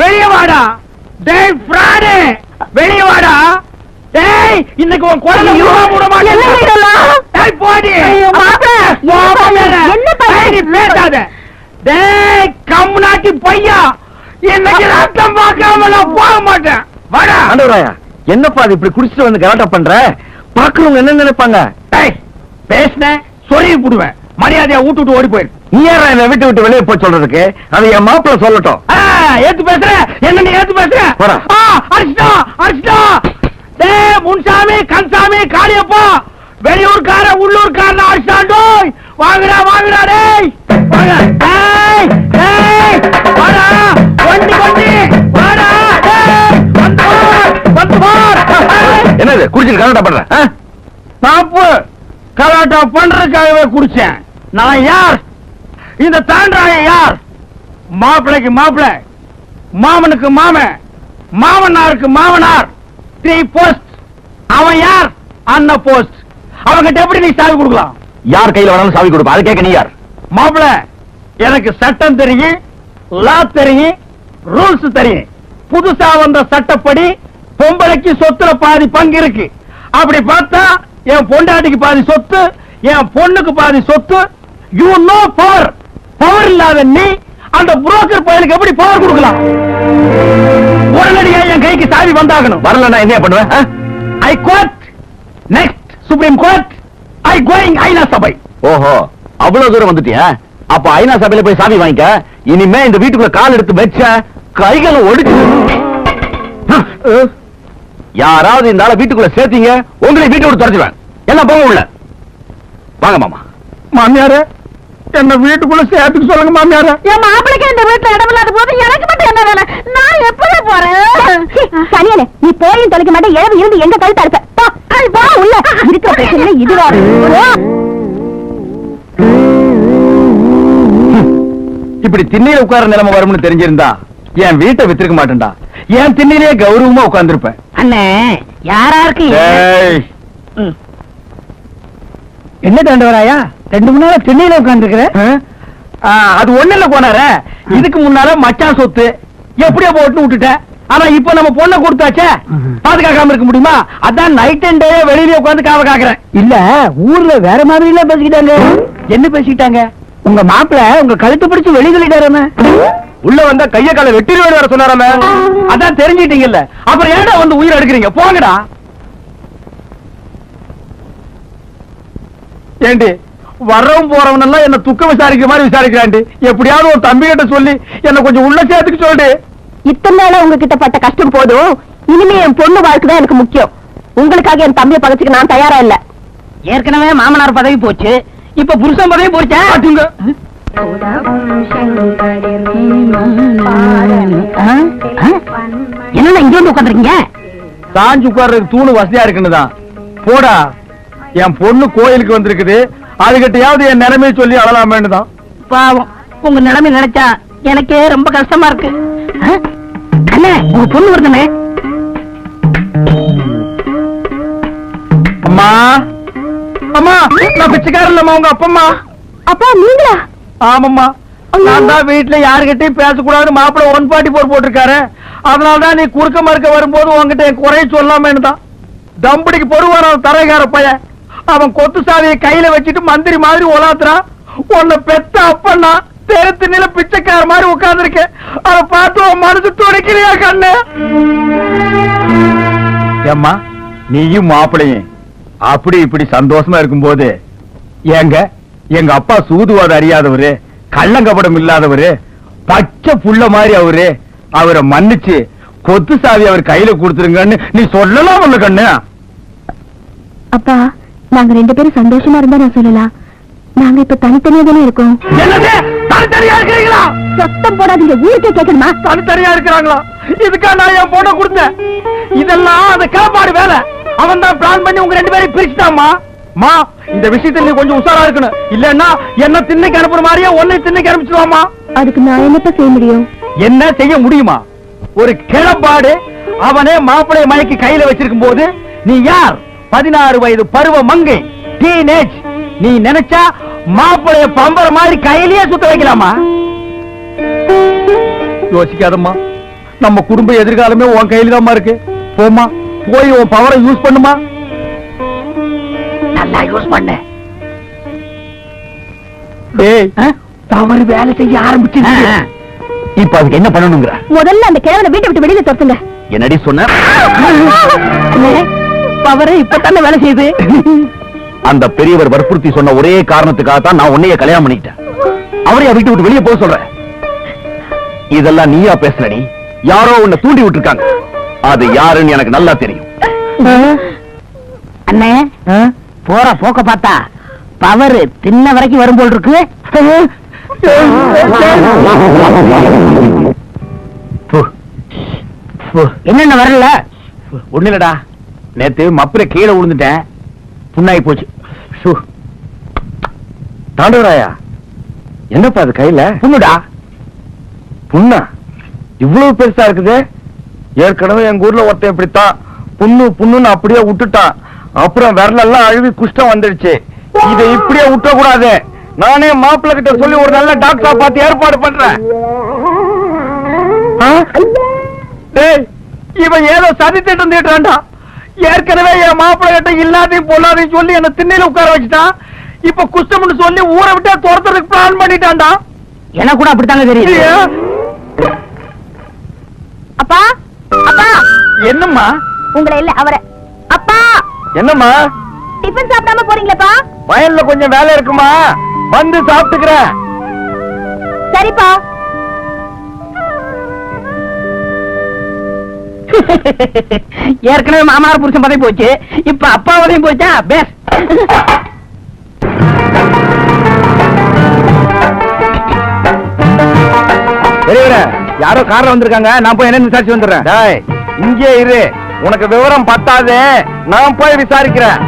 வெளிய வாடா. டேய் ஃப்ராடு வெளிய வாடா. டேய் இன்னைக்கு உன் குழந்தை மூட? டேய் போடி. என்ன பண்ண? நீ பேசாத. டேய் கம்முனாட்டி பையா. இன்னைக்கு ரத்தம் பார்க்காம நான் போக மாட்டேன். வாடா. ஆண்டவராயா என்னப்பா அது இப்படி குடிச்சிட்டு வந்து கலாட்டா பண்ற? பாக்குறவங்க என்ன நினைப்பாங்க? டேய் பேசுன சொல்லி புடுவேன். மரியாதையா வீட்டு ஓடி போயிரு. நீ என்ன விட்டு விட்டு வெளியே போய் சொல்றதுக்கு? அது என் மாப்பிள்ள சொல்லட்டும். ஏத்து பேசுற. என்ன நீ ஏத்து பேசுற? அடிச்சிட்டா அடிச்சிட்டா டேய் முன்சாமி கன்சாமி காளியப்பா வெளியூர்கார உள்ளூர்காரன் அடிச்சாண்டோய் வாங்குடா வாங்குடா டேய். வாங்க. டேய் டேய். வாடா. வாடா டேய். வந்து பார் வந்து பார் டேய். என்னது குடிச்சிட்டு கலாட்டா பண்ற? ஆ? தப்பு கலாட்டா பண்றதுக்காகவே குடிச்சேன். நான் யார்? இந்த தாண்டாய யார்? மாப்பிளைக்கு மாப்பிளை மாமனுக்கு மாமன் மாமனாருக்கு மாமனார். த்ரீ போஸ்ட் அவன் யார்? அண்ண போஸ்ட் அவங்கிட்ட எப்படி நீ சாவி கொடுக்கலாம்? யார் கையில வேணாலும் சாவி கொடுப்பா? அது கேட்க நீ யார்? மாப்பிள எனக்கு சட்டம் தெரியும் லா தெரியும் ரூல்ஸ் தெரியும். புதுசா வந்த சட்டப்படி பொம்பளைக்கு சொத்துல பாதி பங்கு இருக்கு. அப்படி பார்த்தா என் பொண்டாட்டிக்கு பாதி சொத்து என் பொண்ணுக்கு பாதி சொத்து யூ நோ பவர் பவர் இல்லாத நீ அந்த புரோக்கர் பயலுக்கு எப்படி பவர் கொடுக்கலாம்? உடனடியா என் கைக்கு சாவி வந்தாகணும். வரலன்னா என்ன பண்ணுவேன்? I court next Supreme Court I going ஐநா சபை ஓஹோ அவ்வளவு தூரம் வந்துட்டியா? அப்ப ஐநா சபையில போய் சாவி வாங்கிக்க. இனிமே இந்த வீட்டுக்குள்ள கால் எடுத்து வச்ச கைகளை ஒடிச்சு. யாராவது இந்த ஆளை வீட்டுக்குள்ள சேர்த்தீங்க உங்களை வீட்டை விட்டு துரத்துவேன் எல்லாம் போங்க உள்ள. வாங்க மாமா. மாமியாரே என்ன வீட்டுக்குள்ள சேர்த்துக்கு சொல்லுங்க மாமியாரே. என் மாப்பிளைக்கு இந்த வீட்டுல இடம் இல்லாத போது எனக்கு மட்டும் என்ன வேலை? நான் எப்படி போறேன். சனியனே நீ போயும் தொலைக்க மாட்டே இழவு இருந்து எங்க கழுத்து அறுப்ப. போ, அது போ. உள்ள. இருக்கிற பிரச்சனை இதுவா. இப்படி திண்ணையில உட்கார நிலைமை வரும்னு தெரிஞ்சிருந்தா என் வீட்டை வித்திருக்க மாட்டேன்டா. என் திண்ணையிலேயே கௌரவமா உட்கார்ந்திருப்பேன். அண்ணே யாராருக்கு ஏய், என்ன தாண்டவராயா? ரெண்டு மணி நேரம் திண்ணையில உட்காந்துருக்கிறேன் அது ஒண்ணு இல்ல போனார இதுக்கு முன்னால மச்சான் சொத்து. எப்படியோ போட்டு விட்டுட்டேன் ஆனா இப்ப நம்ம பொண்ணை கொடுத்தாச்சே. பாதுகாக்காம இருக்க முடியுமா? அதான் நைட் அண்ட் டே வெளியில உட்காந்து காவ காக்குறேன். இல்ல ஊர்ல வேற மாதிரி எல்லாம் பேசிக்கிட்டாங்க. என்ன பேசிக்கிட்டாங்க? உங்க மாப்பிள உங்க கழுத்து பிடிச்சு வெளி சொல்லிட்டாராம. உள்ள வந்தா கைய கால வெட்டி வர சொன்னாராமே. அதான் தெரிஞ்சிட்டீங்கல்ல. அப்புறம் ஏன்டா வந்து உயிர் எடுக்கிறீங்க? போங்கடா. ஏண்டி? வர்றவன் போறவன் எல்லாம் என்ன துக்க விசாரிக்கிற மாதிரி விசாரிக்கிறாண்டி எப்படியாவது ஒரு தம்பி கிட்ட சொல்லி என்ன கொஞ்சம் உள்ள சேர்த்துக்கு சொல்லிட்டு இத்தனை நாளா உங்ககிட்ட பட்ட கஷ்டம் போதும். இனிமே என் பொண்ணு வாழ்க்கை தான் எனக்கு முக்கியம். உங்களுக்காக என் தம்பியை பகச்சுக்க நான் தயாரா இல்ல. ஏற்கனவே மாமனார் பதவி போச்சு. இப்ப புருஷன் பதவி போச்சா? பாத்துங்க என்ன இங்க வந்து உட்காந்துருக்கீங்க சாஞ்சு உட்கார்றதுக்கு தூணு வசதியா இருக்குன்னுதான். போடா. என் பொண்ணு கோயிலுக்கு வந்திருக்குது. அதுகிட்டயாவது என் நிலைமையை சொல்லி அழலாமேன்னு தான். பாவம். உங்க நிலைமை நினைச்சா எனக்கே ரொம்ப கஷ்டமா இருக்கு? அண்ணே உங்க பொண்ணு வருதுண்ணே அம்மா. அம்மா நான் பிச்சைக்காரன் இல்லம்மா உங்க அப்பம்மா. அப்பா நீங்களா? ஆமாம்மா. நான் தான் வீட்டுல யாருகிட்டயும் பேசக்கூடாதுன்னு மாப்பிள்ள ஒன் பாட்டி போர் போட்டிருக்காரு. அதனால தான் நீ குறுக்க மறுக்க வரும்போது உன்கிட்ட என் குறைய சொல்லாமேன்னு தான். தம்படிக்கு பொறுவான தரைகார பையன். அவன் கொத்து சாவியை கையில வச்சுட்டு மந்திரி மாதிரி உலாத்துறான் உன்னை பெத்த அப்பன்னா தெருத்து நில பிச்சைக்கார மாதிரி உட்கார்ந்துருக்க. அதை பார்த்து உன் மனசு துடைக்கிறியா கண்ணு? ஏம்மா நீயும் மாப்பிளையும் அப்படி இப்படி சந்தோஷமா இருக்கும்போது ஏங்க எங்க அப்பா சூதுவாத அறியாதவரு கள்ளங்கபடம் இல்லாதவரு பச்சை புள்ள மாதிரி அவரு. அவரை மன்னிச்சு கொத்து சாவி அவர் கையில கொடுத்துருங்கன்னு நீ சொல்லலாம் உள்ள கண்ணு. அப்பா நாங்க ரெண்டு பேரும் சந்தோஷமா இருந்தா நான் சொல்லலாம். நாங்க இப்ப தனித்தனியா தானே இருக்கோம். தனித்தனியா இருக்கிறீங்களா? சத்தம் போடாதீங்க. ஊருக்கே கேட்கணுமா? தனித்தனியா இருக்கிறாங்களா? இதுக்கா நான் என் பொண்ணை கொடுத்தேன். இதெல்லாம் அந்த கிளப்பாடு வேலை. அவன் தான் பிளான் பண்ணி உங்க ரெண்டு பேரையும் பிரிச்சுட்டாமா மா இந்த விஷயத்துல நீ கொஞ்சம் உஷாரா இருக்கணும். இல்லன்னா என்ன திண்ணைக்கு அனுப்புற மாதிரியே உன்னை திண்ணைக்கு அனுப்பிச்சிருவாமா அதுக்கு நான் என்னப்பா செய்ய முடியும்? என்ன செய்ய முடியுமா? ஒரு கிளப்பாடு அவனே மாப்பிளை மயக்கி கையில வச்சிருக்கும் போது நீ யார்? பதினாறு வயது பருவ மங்கை டீனேஜ் நீ நினைச்சா மாப்பிளைய பம்பர மாதிரி கையிலேயே சுத்த வைக்கலாமா? யோசிக்காதம்மா. நம்ம குடும்ப எதிர்காலமே உன் கையில தான்மா இருக்கு. போம்மா போய் உன் பவரை யூஸ் பண்ணுமா? நல்லா யூஸ் பண்ண. தவறு வேலை செய்ய ஆரம்பிச்சு இப்ப அதுக்கு என்ன பண்ணணுங்கிற? முதல்ல அந்த கிழவனை வீட்டை விட்டு வெளியில துரத்துங்க. என்னடி சொன்ன? பவரு இப்பதானே வேலை செய்யுது அந்த பெரியவர் வற்புறுத்தி சொன்ன ஒரே காரணத்துக்காக தான் நான் உன்னைய கல்யாணம் பண்ணிக்கிட்டேன். அவரைய விட்டு விட்டு வெளியே போக சொல்றேன் இதெல்லாம் நீயா பேசலடி யாரோ உன்னை தூண்டி விட்டுருக்காங்க. அது யாருன்னு எனக்கு நல்லா தெரியும். அண்ணே போற போக்க பார்த்தா பவர் தின்ன வரைக்கும் வரும் போல் இருக்கு. என்னென்ன வரல? ஒண்ணு இல்லடா நேத்து மப்புல கீழே விழுந்துட்டேன். புண்ணாகி போச்சு. தாண்டவராயா? என்னப்பா அது கையில? புண்ணுடா. புண்ணா? இவ்வளவு பெருசா இருக்குது? ஏற்கனவே எங்க ஊர்ல ஒருத்தன் இப்படித்தான். புண்ணு புண்ணுன்னு அப்படியே விட்டுட்டான். அப்புறம் விரலெல்லாம் அழுவி குஷ்டம் வந்துடுச்சு. இதை இப்படியே விட்ட கூடாது நானே மாப்பிள்ளை கிட்ட சொல்லி ஒரு நல்ல டாக்டரா பார்த்து ஏற்பாடு பண்றேன். இவன் ஏதோ சதி திட்டம் தீட்டுறான்டா. ஏற்கனவே என் மாப்பிள்ளை கிட்ட இல்லாதையும் பொல்லாதையும் சொல்லி என்ன திண்ணையில உட்கார வச்சுட்டான். இப்ப குஷ்டம்னு சொல்லி ஊரை விட்டா துரத்துறதுக்கு பிளான் பண்ணிட்டான்டா. எனக்கு கூட அப்படித்தாங்க தெரியும்? அப்பா அப்பா. என்னம்மா? உங்களை இல்ல அவரை. அப்பா. என்னம்மா? டிஃபன் சாப்பிடாம போறீங்களேப்பா. வயல்ல கொஞ்சம் வேலை இருக்குமா? வந்து சாப்பிட்டுக்கிறேன். சரிப்பா. ஏற்கனவே மாமனார் புருஷன் பதவி போச்சு. இப்ப அப்பா பதவி போச்சா? பேஸ். யாரோ கார்ல வந்திருக்காங்க. நான் போய் என்ன விசாரிச்சு வந்துடுறேன். டேய் இங்கே இரு. உனக்கு விவரம் பத்தாது. நான் போய் விசாரிக்கிறேன்.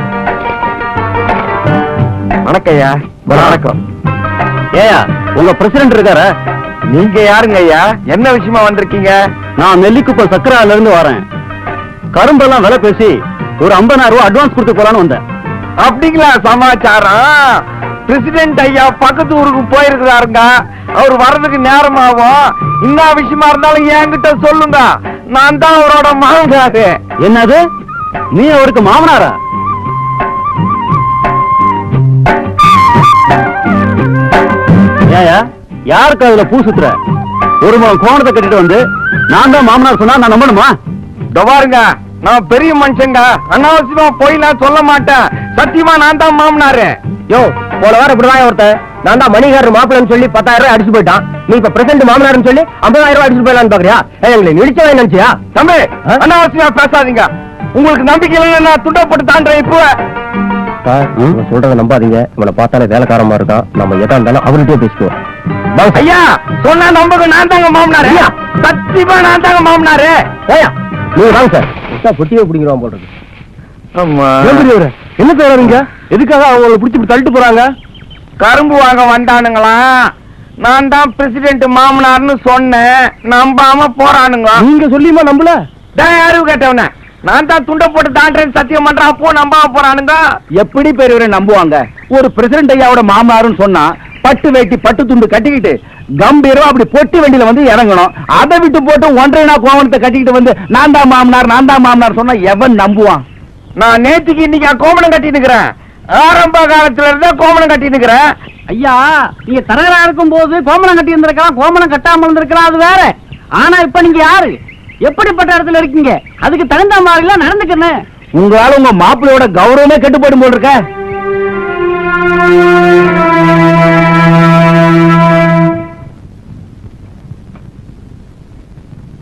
வணக்கம் ஐயா. வணக்கம். ஏயா உங்க பிரசிடண்ட் இருக்கார? நீங்க யாருங்க ஐயா? என்ன விஷயமா வந்திருக்கீங்க? நான் நெல்லிக்குப்பம் சக்கரால இருந்து வரேன். கரும்பெல்லாம் விலை பேசி ஒரு 50000 ரூபாய் அட்வான்ஸ் கொடுத்து போலான்னு வந்தேன். அப்படிங்களா சமாச்சாரம்? பிரசிடென்ட் ஐயா பக்கத்து ஊருக்கு போயிருக்கிறாருங்க. அவர் வர்றதுக்கு நேரம் ஆகும் என்ன விஷயமா இருந்தாலும் என்கிட்ட சொல்லுங்க. நான் தான் அவரோட மாமனாரு. என்னது? நீ அவருக்கு மாமனாரா? ஏயா யாருக்கு அதுல பூ சுத்துற? ஒரு முகம் கோணத்தை கட்டிட்டு வந்து நான் தான் மாமனார் சொன்னா நான் நம்பணுமா? பாருங்க நான் பெரிய மனுஷங்க. அனாவசியமா போய் நான் சொல்ல மாட்டேன். சத்தியமா நான் தான் மாமனாரு. யோ போன வாரம் இப்படிதான் ஒருத்தன்? நான் தான் மணிகாரர் மாப்பிள்ளன்னு சொல்லி பத்தாயிரம் ரூபாய் அடிச்சு போயிட்டான். நீ இப்ப பிரசன்ட் மாமனார்னு சொல்லி ஐம்பதாயிரம் ரூபாய் அடிச்சு போயிடலான்னு பாக்குறியா? எங்களை நினைச்சவன் நினைச்சியா? தம்பி அனாவசியமா பேசாதீங்க. உங்களுக்கு நம்பிக்கை இல்லைன்னா நான் துண்டப்பட்டு தாண்டேன் இப்போ சொல்றத நம்பாதீங்க. இவனை பார்த்தாலே வேலைக்காரமா இருக்கான். நம்ம எதா இருந்தாலும் அவர்கிட்டயே பேசிக்குவோம். ஐயா சொன்னா நம்புங்க நான் தாங்க மாமனாரு. சத்தியமா நான் தாங்க மாமனாரு. ஐயா. நீங்க வாங்க சார். பொட்டியே பிடிக்கிறோம் போடுறது என்ன செய்யறீங்க எதுக்காக அவங்களை பிடிச்சி தள்ளிட்டு போறாங்க? கரும்பு வாங்க வந்தானுங்களா? நான் தான் பிரசிடென்ட் மாமனார்னு சொன்னேன். நம்பாம போறானுங்க நீங்க சொல்லியுமா நம்பல? யாரும் கேட்டவன. நான் தான் துண்டை போட்டு தாண்டேன் சத்தியம் பண்றேன். அப்போ நம்பாம போறானுங்க. எப்படி பெரியவரை நம்புவாங்க? ஒரு பிரசிடென்ட் ஐயாவோட மாமனாருன்னு சொன்னா பட்டு வேட்டி பட்டு துண்டு கட்டிக்கிட்டு கம்பீரம் அப்படி பொட்டி வண்டியில வந்து இறங்கணும். அதை விட்டு போட்டு ஒன்றரை நாள் கோவணத்தை கட்டிக்கிட்டு வந்து நான் தான் மாமனார் நான் தான் மாமனார் சொன்னா எவன் நம்புவான்? நான் நேத்துக்கு இன்னைக்கு கோமணம் கட்டி நிக்கிறேன் ஆரம்ப காலத்துல இருந்தா கோமணம் கட்டி நிக்கிறேன் ஐயா நீங்க தரகரா இருக்கும் போது கோமணம் கட்டி இருந்திருக்கலாம் கோமணம் கட்டாம இருந்திருக்கலாம் அது வேற. ஆனா இப்ப நீங்க யாரு? எப்படிப்பட்ட இடத்துல இருக்கீங்க? அதுக்கு தகுந்த மாதிரி எல்லாம் நடந்துக்கணும் உங்களால உங்க மாப்பிள்ளையோட கௌரவமே கெட்டு போயிடும் போல் இருக்க.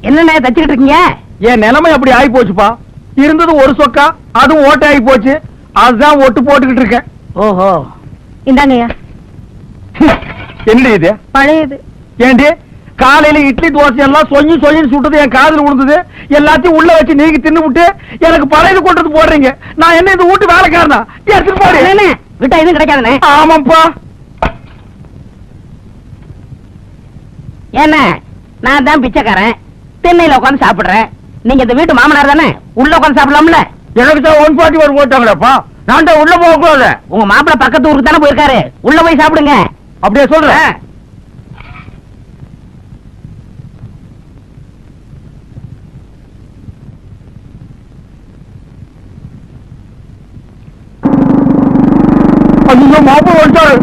என்னண்ணே தச்சுக்கிட்டு இருக்கீங்க? என் நிலைமை அப்படி ஆகி போச்சுப்பா. இருந்தது ஒரு சொக்கா அதுவும் ஓட்டை ஆகி போச்சு. அதுதான் ஒட்டு போட்டுக்கிட்டு இருக்கேன். ஓஹோ. இந்தாங்கய்யா என்னடி இது? பழையது. ஏண்டி? காலையில இட்லி தோசை எல்லாம் சொஞ்சு சொஞ்சு சுட்டது என் காதுல விழுந்தது எல்லாத்தையும் உள்ள வச்சு நீங்க தின்னு விட்டு எனக்கு பழையது கொண்டு வந்து போடுறீங்க. நான் என்ன இந்த வீட்டு வேலைக்காரனா? எடுத்துட்டு போறேன் விட்டா எதுவும் கிடைக்காதுண்ணே. ஆமாப்பா என்ன நான் தான் பிச்சைக்காரன். திண்ணையில உட்காந்து சாப்பிடுறேன் நீங்க இந்த வீட்டு மாமனார் தானே? உள்ள உட்காந்து சாப்பிடலாம்ல? எனக்கு தான் ஒன் ஃபார்ட்டி ஒரு போட்டாங்களேப்பா? நான் உள்ள போக கூடாது. உங்க மாப்பிள பக்கத்து ஊருக்கு தானே போயிருக்காரு. உள்ள போய் சாப்பிடுங்க. அப்படியே சொல்றேன். ஐயோ மாப்பிள வந்துட்டாரு.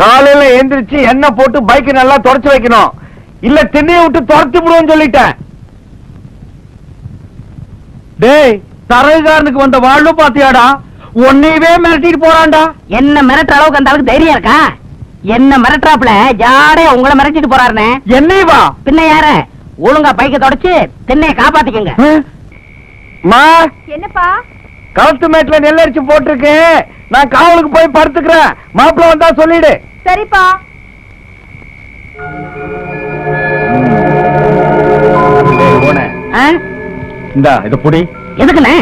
காலையில எந்திரிச்சு எண்ணெய் போட்டு பைக் நல்லா தொடச்சு வைக்கணும். இல்ல திண்ணைய விட்டு துரத்தி விடுவோம் சொல்லிட்டேன். டேய் தரகுகாரனுக்கு வந்த வாழ்வு பாத்தியாடா உன்னையவே மிரட்டிட்டு போறான்டா. என்ன மிரட்டுற அளவுக்கு அந்த அளவுக்கு தைரியம் இருக்கா? என்ன மிரட்டுறாப்புல? ஜாடையா உங்களை மிரட்டிட்டு போறாருனே என்னை வா. பின்ன யார? ஒழுங்கா பைக்க தொடச்சு திண்ணைய காப்பாத்திக்கங்க. மா. என்னப்பா? களத்து மேட்ல நெல் அரிச்சு போட்டிருக்கு நான் காவலுக்கு போய் படுத்துக்கிறேன். மாப்பிள்ள வந்தா சொல்லிடு. சரிப்பா? இந்தா இத புடி. எதுக்குண்ணே?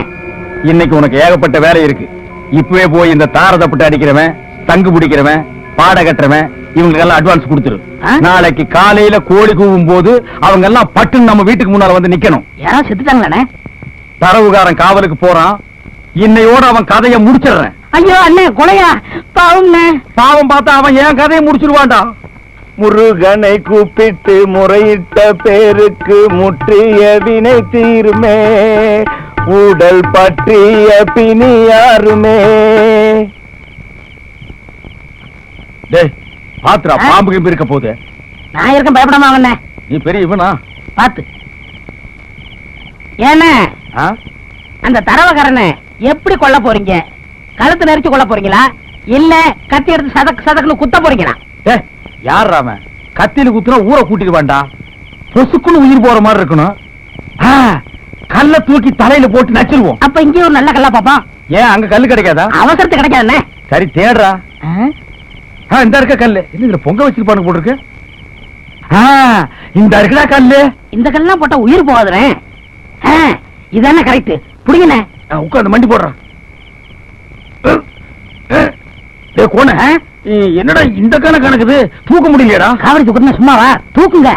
இன்னைக்கு உனக்கு ஏகப்பட்ட வேலை இருக்கு. இப்பவே போய் இந்த தாரதப்பட்டு அடிக்கிறவன் தங்கு பிடிக்கிறவன் பாட கட்டுறவன் இவங்களுக்கு எல்லாம் அட்வான்ஸ் கொடுத்துரு? நாளைக்கு காலையில கோழி கூவும் போது அவங்க எல்லாம் பட்டுன்னு நம்ம வீட்டுக்கு முன்னால வந்து நிக்கணும். யாராவது செத்துட்டாங்களாண்ணே? தரவுகாரன் காவலுக்கு போறான். இன்னையோட அவன் கதையை முடிச்சிடுறேன். ஐயோ அண்ணே கொலையா? பாவம்ண்ணே. பாவம் பார்த்தா அவன் ஏன் கதையை முடிச்சிருவான்டா? முருகனை கூப்பிட்டு முறையிட்ட பேருக்கு முற்றிய வினை தீருமே. உடல் பற்றிய பிணி யாருமே. டேய் பாத்துரா? பாம்பு கிம்பு இருக்க போகுது. நான் இருக்கேன் பயப்படாம வாங்கண்ணே நீ பெரிய இவனா? பாத்து. ஆ? அந்த தரவக்காரனை எப்படி கொல்ல போறீங்க? கழுத்து நெரிச்சு கொல்ல போறீங்களா? இல்ல கத்தி எடுத்து சதக்கு சதக்குன்னு குத்த போறீங்களா? டேய் யார் அவன் கத்தியில குத்துனா ஊரை கூட்டிடுவான்டா பொசுக்குன்னு உயிர் போற மாதிரி இருக்கணும். ஆ, கல்ல தூக்கி தலையில போட்டு நச்சிருவோம். அப்ப இங்கே ஒரு நல்ல கல்லா பாப்போம். ஏன் அங்க கல்லு கிடைக்காதா? அவசரத்துக்கு கிடைக்காதுண்ணே. சரி தேடுறா. இந்த இருக்க கல்லு. இதுல பொங்க வச்சிருப்பானு போட்டுருக்கு? இந்த இருக்குடா கல்லு? இந்த கல்லாம் போட்டா உயிர் போகாதுண்ணே. ஆ, இதானே கரெக்ட் புடிங்கண்ணே ஆ, உட்கார்ந்து மண்டி போடுறான் ஆ? என்னடா இந்த கணக்கு கணக்குது தூக்க முடியலையடா. காவடி தூக்குறது சும்மாவா தூக்குங்க.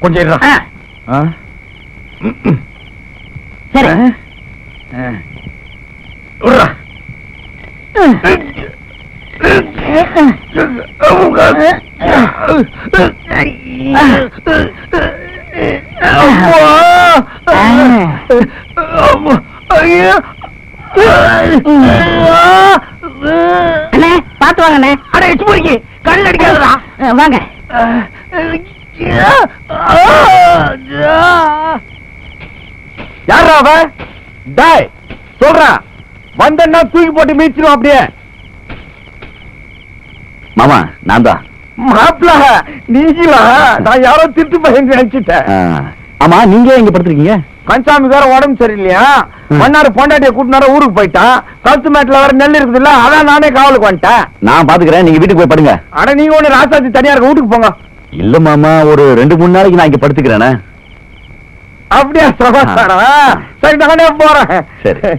கொஞ்சம் இருடா. ஆ, ஆ. சரி. ஆ. அண்ணே பாத்து வாங்கண்ணே. கல் அடிக்காதடா. ஆ, வாங்க. யாரா அவ? டாய் சொல்றா. வந்தன்னா தூக்கி போட்டு மீச்சிரும் அப்படியே. மாமா நான் தான். மாப்பிள நீங்களா? நான் யாரோ திட்டு பையன் நினைச்சிட்டேன். ஆமா நீங்க இங்க படுத்துருக்கீங்க? கன்சாமி வேற உடம்பு சரியில்லையா. மன்னார் பொண்டாட்டிய கூட்டினார ஊருக்கு போயிட்டான் கழுத்து மேட்ல வேற நெல் இருக்குது இல்ல அதான் நானே காவலுக்கு வந்துட்டேன். நான் பாத்துக்கிறேன் நீங்க வீட்டுக்கு போய் படுங்க. அட நீங்க ஒண்ணு ராசாத்தி தனியா இருக்க வீட்டுக்கு போங்க. இல்ல மாமா ஒரு ரெண்டு மூணு நாளைக்கு நான் இங்க படுத்துக்கிறேனே. அப்படியா சகோதரா சரி நானே போறேன். சரி.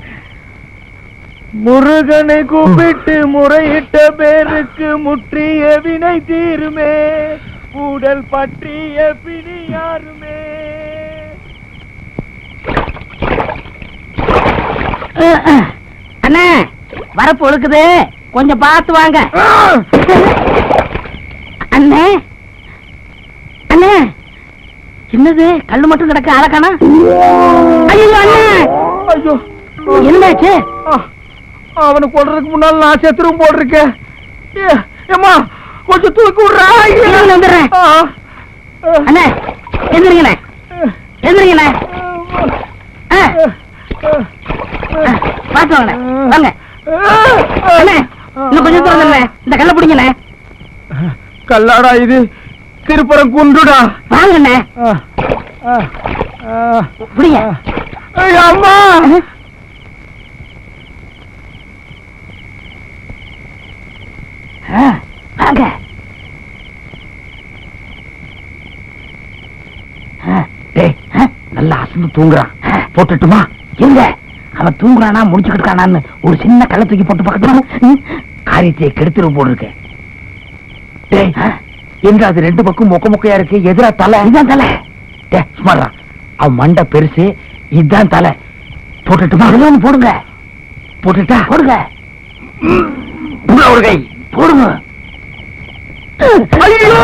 முருகனை கூப்பிட்டு முறையிட்ட பேருக்கு முற்றிய வினை தீருமே. உடல் பற்றிய பிணி யாருமே. அண்ணே வரப்பு ஒழுக்குது. கொஞ்சம் பார்த்து வாங்க. அண்ணே அண்ணே என்னது? கல்லு மட்டும் கிடக்கு அழகானா ஐயோ அண்ணே! ஐயோ! என்னாச்சு? அவனை கொள்றதுக்கு முன்னால நான் செத்துரும் போட்டிருக்கேன் ஏ- ஏம்மா கொஞ்சம் தூக்கி விடுறா வந்துடுறேன். அண்ணே எந்திரிங்கண்ணே. எந்திரிங்கண்ணே. பாத்து வாங்க. வாங்க. இன்னும் கொஞ்சம் தூரம் இந்த கல்ல பிடிங்கண்ணே கல்லாடா இது. திருப்புறம் குண்டுடா வாங்க பிடிங்க. அம்மா. நல்லா அசந்து தூங்குறான். போட்டுட்டுமா? இருங்க அவன் தூங்குறானா முடிச்சுக்கிட்டு இருக்கானான்னு ஒரு சின்ன கள்ள தூக்கி போட்டு ம்? காரியத்தை கெடுத்துரு போல் இருக்கு. டேய் எங்க அது ரெண்டு பக்கம் மொக்க மொக்கையா இருக்கு? எதிரா தலை? தலை. டே சுமாரா அவன் மண்டை பெருசு இதுதான் தலை. போட்டுட்டுமா? ஒண்ணு போடுங்க. போட்டுட்டா? போடுங்க. ஒரு கை. போடுங்க. ஐயோ!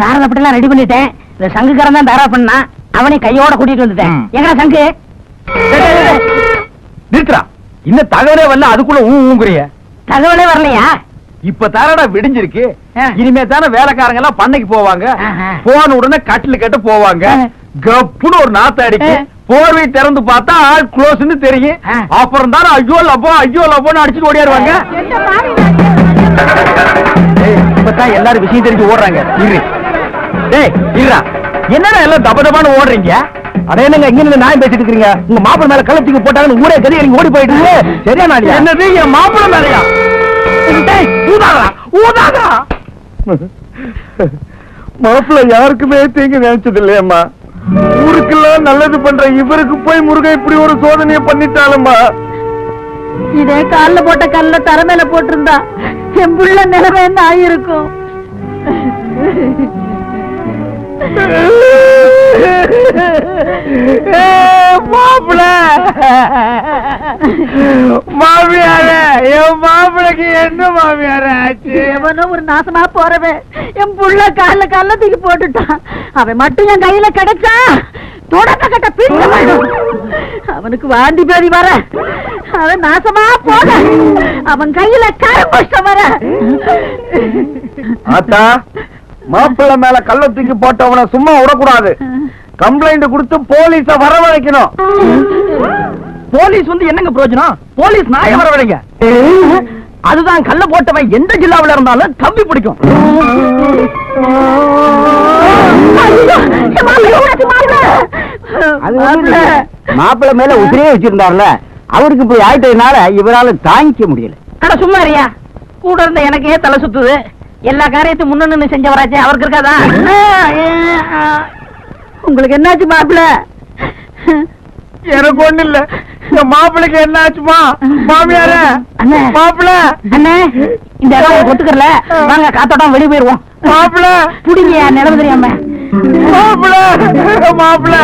தாரத அப்படிலாம் ரெடி பண்ணிட்டேன். இந்த சங்குக்காரன் தான் தாரா பண்ணா அவனை கையோட கூட்டிட்டு வந்துட்டேன். எங்கடா சங்கு? நிறுத்துறா இன்னும் தகவலே வரல அதுக்குள்ள ஊ ஊங்குறிய. தகவலே வரலையா? இப்ப தானடா விடிஞ்சிருக்கு. இனிமே தானே வேலைக்காரங்க எல்லாம் பண்ணைக்கு போவாங்க. போன உடனே கட்டில் கட்டு போவாங்க. கப்புன்னு ஒரு நாத்த அடிக்கு. போர்வை திறந்து பார்த்தா ஆள் க்ளோஸ்னு தெரியும். அப்புறம் தானே ஐயோ லப்போ ஐயோ லப்போன்னு அடிச்சுட்டு ஓடியாருவாங்க. இப்பதான் எல்லாரும் விஷயம் தெரிஞ்சு ஓடுறாங்க. இரு டேய் இருடா என்னடா எல்லாம் தப தபான்னு ஓடுறீங்க? அட என்னங்க இங்க இருந்து நான் பேசிட்டு இருக்கீங்க உங்க மாப்பிள்ளை மேல கள்ளத்துக்கு போட்டாங்கன்னு ஊரே கதி நீங்க ஓடி போயிட்டு சரியா நாடியா? என்னது என் மாப்பிள்ளை மேலயா? டேய் ஊதாடா ஊதாடா மாப்பிள்ளை யாருக்குமே தீங்கு நினைச்சது இல்லையம்மா ஊருக்கெல்லாம் நல்லது பண்ற இவருக்கு போய் முருகன் இப்படி ஒரு சோதனையை பண்ணிட்டாலும்மா இதே கால்ல போட்ட கல்ல தர மேல போட்டிருந்தா என் புள்ள நிலைமை என்ன ஆயிருக்கும்? மாப்பிள! மாமியார என் மாப்பிளைக்கு என்ன மாமியார ஆச்சு? எவனோ ஒரு நாசமா போறவன். என் புள்ள கால்ல கல்ல தூக்கி போட்டுட்டான். அவன் மட்டும் என் கையில கிடைச்சா தொடக்க கட்ட வேண்டும் அவனுக்கு வாந்தி பேதி வர. அவன் நாசமா போக. அவன் கையில கரும்புஷ்டம் வர. ஆத்தா மாப்பிள்ளை மேல கள்ள தூக்கி போட்டவன சும்மா விடக்கூடாது. கம்ப்ளைண்ட் கொடுத்து போலீஸ வரவழைக்கணும் போலீஸ் வந்து என்னங்க பிரயோஜனம்? போலீஸ் நாய வரவழைங்க அதுதான் கள்ள போட்டவன் எந்த ஜில்லாவுல இருந்தாலும் தம்பி பிடிக்கும். மாப்பிள்ளை மேல உசிரியே வச்சிருந்தாருல. அவருக்கு இப்படி ஆயிட்டதுனால இவரால தாங்கிக்க முடியல. அட சும்மா இருயா கூட இருந்த எனக்கே தலை சுத்துது. எல்லா காரியத்தையும் முன்ன நின்னு செஞ்சவராச்சே. அவருக்கு இருக்காதா? உங்களுக்கு என்னாச்சு மாப்பிள்ள? எனக்கு ஒண்ணு இல்ல. இந்த மாப்பிளைக்கு என்ன ஆச்சுமா மாமியார அண்ணே. இந்த இடம் ஒத்துக்கறல. வாங்க காத்தோட்டம் வெளியே போயிருவோம். மாப்பிள புடிங்க நிலவு தெரியாம. மாப்பிள மாப்பிள